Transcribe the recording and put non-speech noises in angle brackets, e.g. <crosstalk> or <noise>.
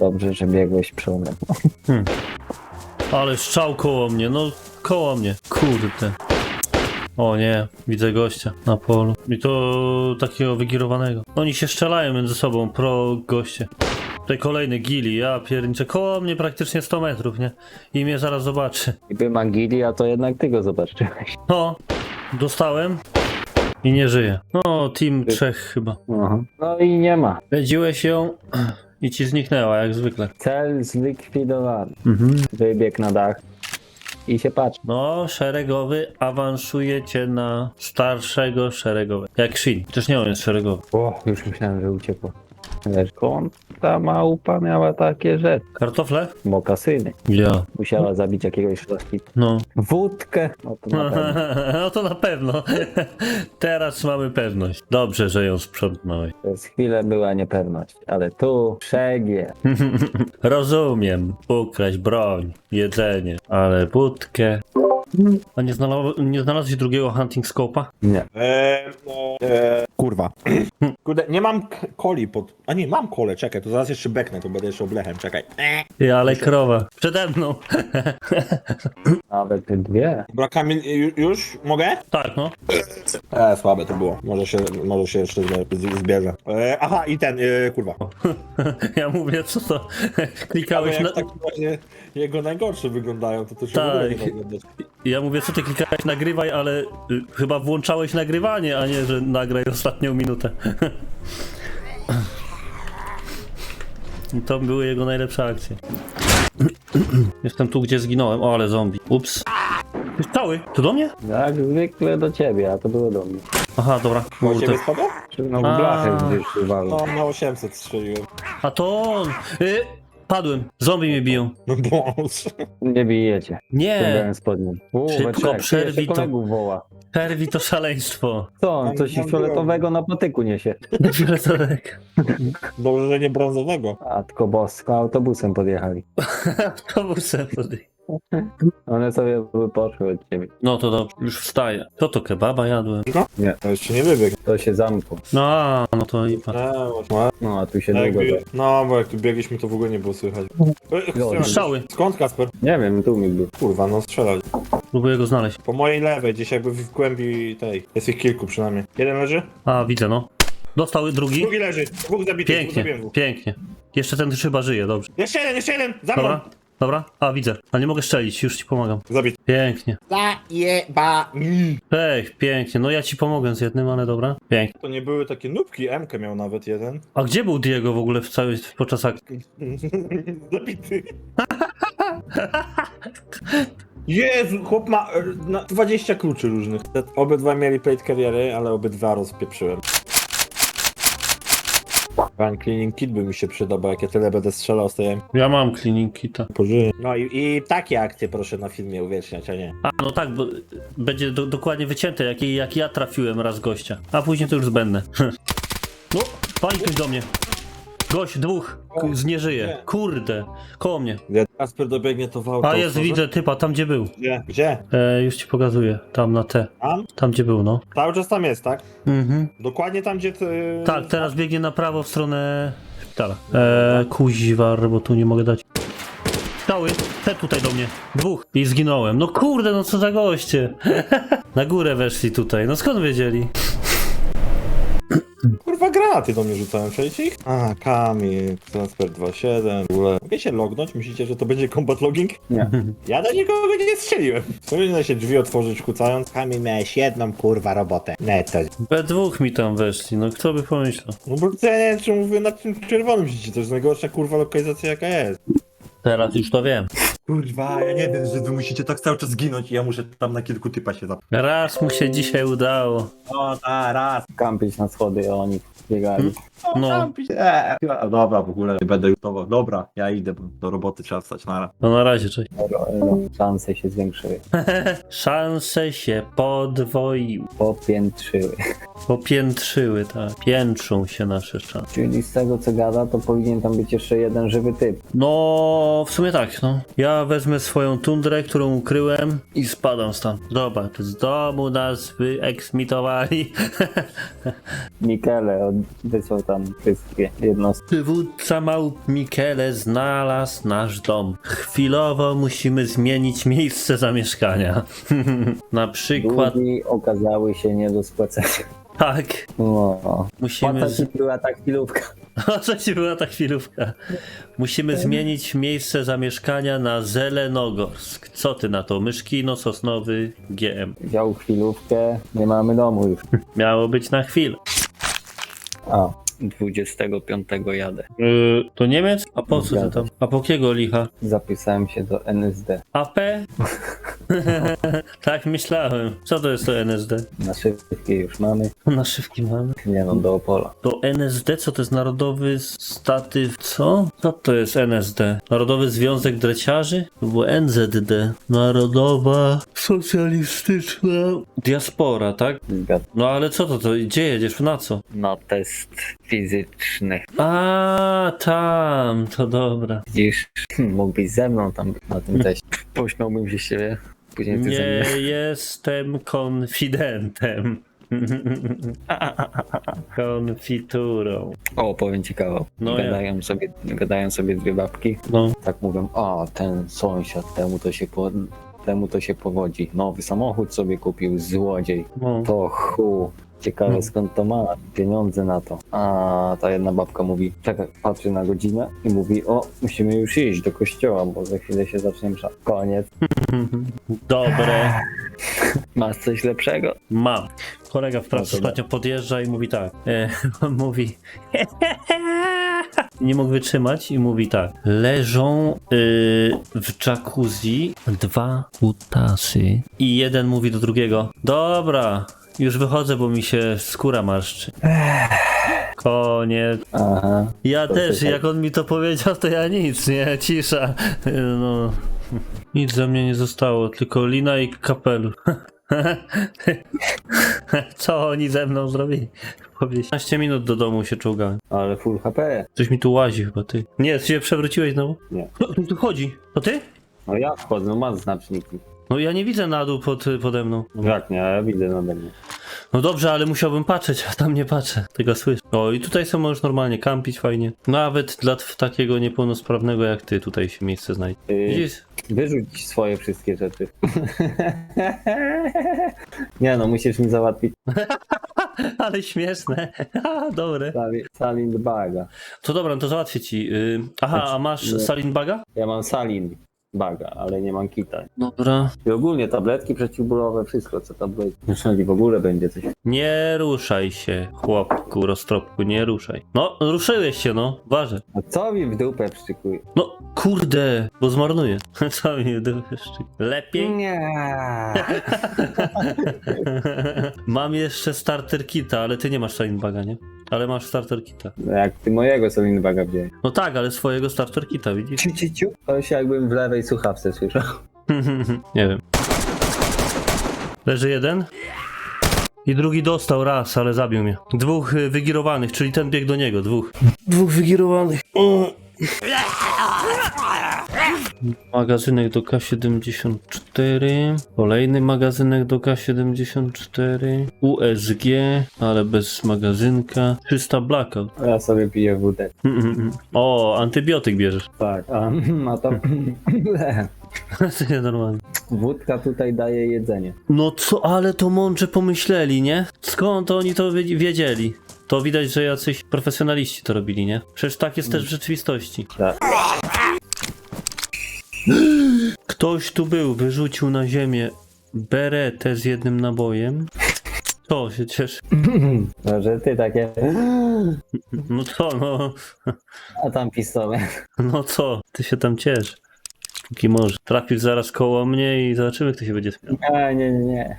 Dobrze, że biegłeś przodem. Ale strzał koło mnie, no koło mnie. Kurde. O nie, widzę gościa na polu. I to takiego wygirowanego. Oni się strzelają między sobą, pro goście. Tutaj kolejny gili, ja pierniczę. Koło mnie praktycznie 100 metrów, nie? I mnie zaraz zobaczy. Niby Magili, a to jednak ty go zobaczyłeś. No, dostałem i nie żyje. No, team trzech chyba. Aha. No i nie ma. Pędziłeś ją i ci zniknęła, jak zwykle. Cel zlikwidowany. Mhm. Wybieg na dach i się patrzy. No, szeregowy awansuje cię na starszego szeregowy. Jak Shin. Chociaż nie on jest szeregowy. O, już myślałem, że uciekło. Skąd ta małpa miała takie rzeczy? Kartofle? Mokasyny. Ja. Musiała zabić jakiegoś szlachcica. No. Wódkę. No to na pewno. <laughs> no to na pewno. <laughs> Teraz mamy pewność. Dobrze, że ją sprzątnąłeś. Przez chwilę była niepewność, ale tu przegię. <laughs> Rozumiem. Ukraść broń, jedzenie, ale budkę. A nie, znalazł, nie znalazłeś drugiego hunting scope'a? Nie. Eee, no, eee, kurwa. <clears throat> Kurde, nie mam k- coli pod... A nie, mam kolę, czekaj, to zaraz jeszcze beknę, to będę jeszcze oblechem, czekaj. Eee. Ty, ale krowa. Przede mną. Nawet dwie. Dobra, Kamil, ju- już? Mogę? tak, no. <clears throat> Eee, słabe to było. Może się, może się jeszcze zbie- zbierze. Eee, aha, i ten, eee, kurwa. <laughs> ja mówię, co to? Ale <laughs> Klikałeś jak na... tak właśnie jego najgorsze wyglądają, to to się Tak. w nie oglądać. Ja mówię, co ty klikałeś nagrywaj, ale y, chyba włączałeś nagrywanie, a nie, że nagraj ostatnią minutę. <laughs> I to były jego najlepsze akcje. <clears throat> Jestem tu, gdzie zginąłem. O, ale zombie. Ups. Jest cały. To do mnie? Jak zwykle do ciebie, a to było do mnie. Aha, dobra. U Kurde. ciebie spadło? Czy no w A. blachę gdzieś. No, na 800 strzeliłem. A to on. Y, padłem. Zombie mnie biją. No bądź. Nie bijecie. Nie. Ciągałem spodnie. U, Szybko przerwij to. kolegów woła. Perwi to szaleństwo. Co on? Coś Tam fioletowego na patyku niesie. <laughs> Fioletonek. Dobrze, że nie brązowego. A tylko bosko autobusem podjechali. <laughs> Autobusem podej. <laughs> One sobie by poszły od ciebie. No to dobrze. Już wstaję. Co to kebaba jadłem? To jeszcze nie wybiegł. To się zamkło. No, a, no to i. Eee, właśnie. No, a tu się Jak długo... bie- No, bo jak tu biegliśmy, to w ogóle nie było słychać. Ej, No, strzały. Skąd Kasper? Nie wiem, tu mi był. Kurwa, no strzelać. Próbuję go znaleźć. Po mojej lewej, gdzieś jakby w głębi tej. Jest ich kilku przynajmniej. Jeden leży? A, widzę, no. Dostał drugi. Drugi leży. Dwóch zabitych, dwóch Pięknie, pięknie. Jeszcze ten chyba żyje, dobrze. Jeszcze jeden, jeszcze jeden! Za mną! Dobra, dobra. A, widzę. A nie mogę strzelić, już ci pomagam. Zabity. Pięknie. Zajebani. Ej, pięknie. No ja ci pomogę z jednym, ale dobra. Pięknie. To nie były takie nubki, M-kę miał nawet jeden. A gdzie był Diego w ogóle w całej, podczas akcji? <laughs> Zabity. Jezu, chłop ma e, na 20 kluczy różnych. Obydwa mieli plate kariery, ale obydwa rozpieprzyłem. Pan cleaning kit by mi się przydał, jak ja tyle będę strzelał z tej Ja mam cleaning kita. Pożyję. No i, i takie akcje proszę na filmie uwieczniać, a nie. A, no tak, bo będzie do, dokładnie wycięte, jak, jak ja trafiłem raz gościa. A później to już zbędne. <laughs> no, pali ktoś do mnie. Gość, dwóch, k- z nie żyje. Kurde, koło mnie. Jak Kasper dobiegnie to w auto. A jest, widzę typa, tam gdzie był. Gdzie? Gdzie? E, już ci pokazuję, tam na T. Tam? Tam gdzie był, no. Cały czas tam jest, tak? Mhm. Dokładnie tam, gdzie ty... Tak, teraz biegnie na prawo w stronę szpitala. E, kuźwar, bo tu nie mogę dać. Cały, te tutaj do mnie. Dwóch. I zginąłem. No kurde, no co za goście. <laughs> na górę weszli tutaj. No skąd wiedzieli? Kurwa, granaty do mnie rzucają, przejdzie ich? A, Kamil, Transfer 2.7, w ogóle. Mogę się lognąć? Myślicie, że to będzie combat logging? Nie. Ja do nikogo nie strzeliłem. Powinno się drzwi otworzyć kucając. Kamil, miałeś jedną, kurwa, robotę. Netto. We dwóch mi tam weszli, no kto by pomyślał. No bo ja nie wiem, czy mówię na tym czerwonym sieci. To jest najgorsza, kurwa, lokalizacja, jaka jest. Teraz już to wiem. Kurwa, ja nie wiem, że wy musicie tak cały czas ginąć i ja muszę tam na kilku typa się zap... Raz mu się dzisiaj udało. O, ta, raz. Kampić na schody, a oni biegali. No, Eee, dobra, w ogóle nie będę jutował. Dobra, ja idę, bo do roboty trzeba wstać, nara. no na razie, cześć. Elo, elo. Szanse się zwiększyły. <laughs> Szanse się podwoiły. Popiętrzyły. Popiętrzyły, tak. Piętrzą się nasze szanse. Czyli z tego co gada, to powinien tam być jeszcze jeden żywy typ. No, w sumie tak, no. Ja Ja wezmę swoją tundrę, którą ukryłem i spadam stąd. Dobra, to z domu nas wyeksmitowali. <laughs> Mikele wysłał tam wszystkie jednostki. Przywódca małp Mikele znalazł nasz dom. Chwilowo musimy zmienić miejsce zamieszkania. <laughs> Na przykład Długi okazały się nie do spłacenia. tak, No, musimy... płata Z... ci była ta chwilówka. <laughs> O, co ci była ta chwilówka? Musimy zmienić miejsce zamieszkania na Zelenogorsk. Co ty na to? Myszkino, Sosnowy, GM. Wziął chwilówkę, nie mamy domu już. Miało być na chwilę. A, 25 jadę. Yy, to Niemiec? A po co ty tam? A po kiego licha? Zapisałem się do NSD. AP? <laughs> <laughs> tak myślałem. Co to jest to NSD? Na szybkie już mamy. Na szybki mamy. Nie no, do Opola. To NSD, co to jest Narodowy Statyw... Co? Co to jest NSD? Narodowy Związek Dreciarzy? To było NZD. Narodowa Socjalistyczna Diaspora, tak? Zgad. No ale co to, to gdzie jedziesz? Na co? Na test fizyczny. A tam, to dobra. Widzisz, mógłbyś ze mną tam na tym teście. Pośmiałbym się z siebie. Później ty ze Nie mnie. <laughs> jestem konfidentem. <laughs> Konfiturą. O, powiem ci kawał. No gadają, sobie, gadają sobie dwie babki. No, Tak mówią, a ten sąsiad, temu to się po, temu to się powodzi. Nowy samochód sobie kupił, złodziej. no. To chu. Ciekawe Hmm. skąd to ma pieniądze na to. A ta jedna babka mówi, czekaj, patrzy na godzinę i mówi, o, musimy już iść do kościoła, bo za chwilę się zacznie msza. Koniec. Dobre. <laughs> Masz coś lepszego? Mam. Kolega w pracy No ostatnio podjeżdża i mówi tak. E, <laughs> on mówi. <laughs> Nie mógł wytrzymać i mówi tak. Leżą y, w jacuzzi dwa kutasy. I jeden mówi do drugiego. Dobra, już wychodzę, bo mi się skóra marszczy. Koniec. Aha. Ja też, jak on mi to powiedział, to ja nic, nie? Cisza. No. Nic ze mnie nie zostało, tylko lina i kapelusz. <laughs> Co oni ze mną zrobili? Powiedz. 15 minut do domu się czołgałem. Ale full HP. Coś mi tu łazi chyba, ty. Nie, ty się przewróciłeś znowu? Nie. No, tu, chodzi. To ty? No ja wchodzę, no mam znaczniki. No ja nie widzę na dół pod, pode mną. Jak nie, a ja widzę nade mnie. No dobrze, ale musiałbym patrzeć, a tam nie patrzę. Tego słyszę. O, i tutaj sobie możesz normalnie kampić fajnie. Nawet dla takiego niepełnosprawnego jak ty tutaj się miejsce znajdzie. Yy, Widzisz? Wyrzuć swoje wszystkie rzeczy. <laughs> nie no, musisz mi załatwić <laughs> Ale śmieszne. <laughs> Dobre. sali- salin baga. To dobra, no to załatwię ci. Yy, aha, a masz salin baga? Ja mam salin baga, ale nie mam kita. Dobra. I ogólnie tabletki przeciwbólowe, wszystko co tam będzie. Jeżeli w ogóle będzie coś. Nie ruszaj się, chłopku, roztropku, nie ruszaj. No, ruszyłeś się, no, ważę. A co mi w dupę przykuje? No, kurde, bo zmarnuję. <laughs> Co mi jeszcze? Lepiej? Nie. <laughs> <laughs> Mam jeszcze starter kita, ale ty nie masz baga, nie? Ale masz starter kita. Jak ty mojego salin baga wziąłeś. No tak, ale swojego starter kita, widzisz? Ciu, ciu, ciu. To się jakbym w lewej słuchawce słyszał. <laughs> nie wiem. Leży jeden. I drugi dostał raz, ale zabił mnie. Dwóch y, wygirowanych, czyli ten biegł do niego, dwóch. Dwóch wygirowanych. O. Magazynek do K74. Kolejny magazynek do K74. USG, ale bez magazynka. 300 blackout. A Ja sobie piję wódę. Mm, mm, mm. O, antybiotyk bierzesz. Tak, a, <laughs> a to... <laughs> To nie normalne. Wódka tutaj daje jedzenie. No co, ale to mądrze pomyśleli, nie? Skąd oni to wiedz- wiedzieli? To widać, że jacyś profesjonaliści to robili, nie? Przecież tak jest też w rzeczywistości. Tak. Ktoś tu był, wyrzucił na ziemię beretę z jednym nabojem. To się cieszy. No, że ty takie... No co, no, A tam pistolet. no co, ty się tam ciesz. Póki może. Trafisz zaraz koło mnie i zobaczymy, kto się będzie śmiał. A, nie, nie, nie.